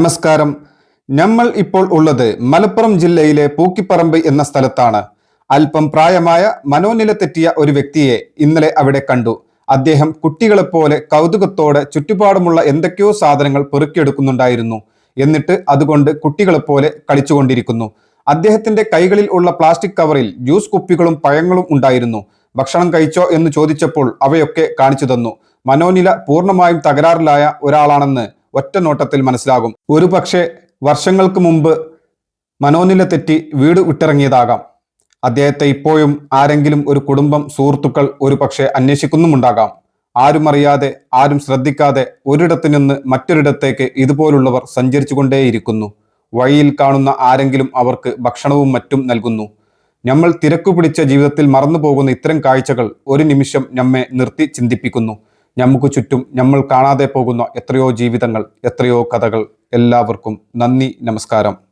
നമസ്കാരം. നമ്മൾ ഇപ്പോൾ ഉള്ളത് മലപ്പുറം ജില്ലയിലെ പൂക്കിപ്പറമ്പ് എന്ന സ്ഥലത്താണ്. അല്പം പ്രായമായ മനോനില തെറ്റിയ ഒരു വ്യക്തിയെ ഇന്നലെ അവിടെ കണ്ടു. അദ്ദേഹം കുട്ടികളെപ്പോലെ കൗതുകത്തോടെ ചുറ്റുപാടുമുള്ള എന്തൊക്കെയോ സാധനങ്ങൾ പെറുക്കിയെടുക്കുന്നുണ്ടായിരുന്നു. എന്നിട്ട് അതുകൊണ്ട് കുട്ടികളെ പോലെ കളിച്ചുകൊണ്ടിരിക്കുന്നു. അദ്ദേഹത്തിന്റെ കൈകളിൽ ഉള്ള പ്ലാസ്റ്റിക് കവറിൽ ജ്യൂസ് കുപ്പികളും പഴങ്ങളും ഉണ്ടായിരുന്നു. ഭക്ഷണം കഴിച്ചോ എന്ന് ചോദിച്ചപ്പോൾ അവയൊക്കെ കാണിച്ചു തന്നു. മനോനില പൂർണമായും തകരാറിലായ ഒരാളാണെന്ന് ഒറ്റ നോട്ടത്തിൽ മനസ്സിലാകും. ഒരു പക്ഷേ വർഷങ്ങൾക്ക് മുമ്പ് മനോനില തെറ്റി വീട് വിട്ടിറങ്ങിയതാകാം. അദ്ദേഹത്തെ ഇപ്പോഴും ആരെങ്കിലും ഒരു കുടുംബം സുഹൃത്തുക്കൾ ഒരു പക്ഷേ അന്വേഷിക്കുന്നുമുണ്ടാകാം. ആരും അറിയാതെ ആരും ശ്രദ്ധിക്കാതെ ഒരിടത്തു നിന്ന് മറ്റൊരിടത്തേക്ക് ഇതുപോലുള്ളവർ സഞ്ചരിച്ചുകൊണ്ടേയിരിക്കുന്നു. വഴിയിൽ കാണുന്ന ആരെങ്കിലും അവർക്ക് ഭക്ഷണവും മറ്റും നൽകുന്നു. നമ്മൾ തിരക്കു പിടിച്ച ജീവിതത്തിൽ മറന്നു പോകുന്ന ഇത്തരം കാഴ്ചകൾ ഒരു നിമിഷം നമ്മെ നിർത്തി ചിന്തിപ്പിക്കുന്നു. നമുക്ക് ചുറ്റും നമ്മൾ കാണാതെ പോകുന്ന എത്രയോ ജീവിതങ്ങൾ എത്രയോ കഥകൾ. എല്ലാവർക്കും നന്ദി നമസ്കാരം.